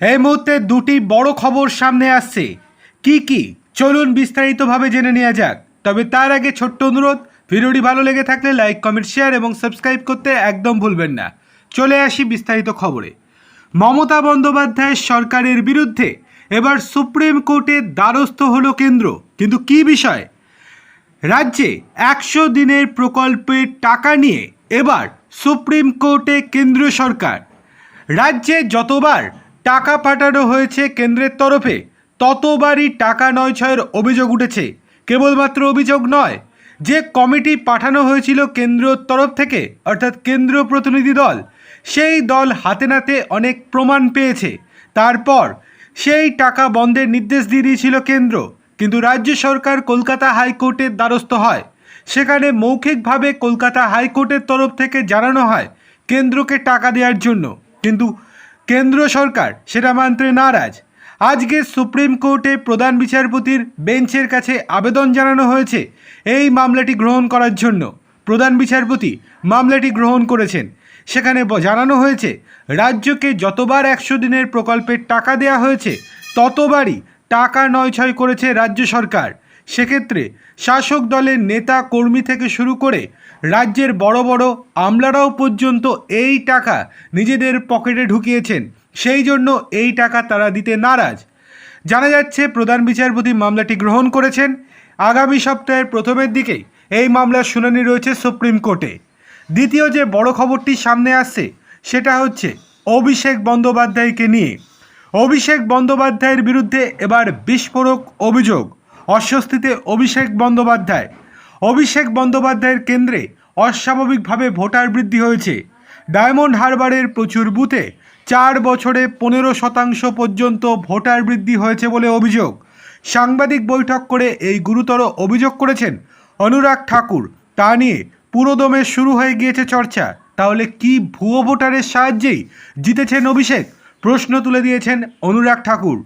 এই মুহূর্তে দুটি বড় খবর সামনে আসছে। কি কি? চলুন বিস্তারিতভাবে জেনে নেওয়া যাক। তবে তার আগে ছোট্ট অনুরোধ, ভিডিওটি ভালো লেগে থাকলে লাইক, কমেন্ট, শেয়ার এবং সাবস্ক্রাইব করতে একদম ভুলবেন না। চলে আসি বিস্তারিত খবরে। মমতা বন্দ্যোপাধ্যায় সরকারের বিরুদ্ধে এবার সুপ্রিম কোর্টের দ্বারস্থ হলো কেন্দ্র। কিন্তু কি বিষয়? রাজ্যে একশো দিনের প্রকল্পের টাকা নিয়ে এবার সুপ্রিম কোর্টে কেন্দ্র সরকার। রাজ্যে যতবার টাকা পাঠানো হয়েছে কেন্দ্রের তরফে। ততবারই টাকা নয় ছয়ের অভিযোগ উঠেছে। কেবলমাত্র অভিযোগ নয়, যে কমিটি পাঠানো হয়েছিল কেন্দ্র তরফ থেকে, অর্থাৎ কেন্দ্রীয় প্রতিনিধি দল, সেই দল হাতে নাতে অনেক প্রমাণ পেয়েছে। তারপর সেই টাকা বন্ধের নির্দেশ দিয়ে দিয়েছিল কেন্দ্র, কিন্তু রাজ্য সরকার কলকাতা হাইকোর্টের দ্বারস্থ হয়। সেখানে মৌখিকভাবে কলকাতা হাইকোর্টের তরফ থেকে জানানো হয় কেন্দ্রকে টাকা দেওয়ার জন্য। কিন্তু কেন্দ্র সরকার, সেটা মানতে নারাজ। আজকে সুপ্রিম কোর্টে প্রধান বিচারপতির বেঞ্চের কাছে আবেদন জানানো হয়েছে এই মামলাটি গ্রহণ করার জন্য। প্রধান বিচারপতি মামলাটি গ্রহণ করেছেন। সেখানে জানানো হয়েছে, রাজ্যকে যতবার একশো দিনের প্রকল্পের টাকা দেওয়া হয়েছে, ততবারই টাকা নয় ছয় করেছে রাজ্য সরকার। সেক্ষেত্রে শাসক দলের নেতা কর্মী থেকে শুরু করে রাজ্যের বড় বড় আমলারাও পর্যন্ত এই টাকা নিজেদের পকেটে ঢুকিয়েছেন। সেই জন্য এই টাকা তারা দিতে নারাজ। জানা যাচ্ছে প্রধান বিচারপতি মামলাটি গ্রহণ করেছেন। আগামী সপ্তাহের প্রথমের দিকেই এই মামলার শুনানি রয়েছে সুপ্রিম কোর্টে। দ্বিতীয় যে বড় খবরটি সামনে আসছে, সেটা হচ্ছে অভিষেক বন্দ্যোপাধ্যায়কে নিয়ে। অভিষেক বন্দ্যোপাধ্যায়ের বিরুদ্ধে এবার বিস্ফোরক অভিযোগ। অস্বস্তিতে অভিষেক বন্দ্যোপাধ্যায়। অভিষেক বন্দ্যোপাধ্যায়ের কেন্দ্রে অস্বাভাবিকভাবে ভোটার বৃদ্ধি হয়েছে। ডায়মন্ড হারবারের প্রচুর বুথে চার বছরে পনেরো শতাংশ পর্যন্ত ভোটার বৃদ্ধি হয়েছে বলে অভিযোগ। সাংবাদিক বৈঠক করে এই গুরুতর অভিযোগ করেছেন অনুরাগ ঠাকুর। তা নিয়ে পুরোদমে শুরু হয়ে গিয়েছে চর্চা। তাহলে কি ভুয়ো ভোটারের সাহায্যেই জিতেছেন অভিষেক? প্রশ্ন তুলে দিয়েছেন অনুরাগ ঠাকুর।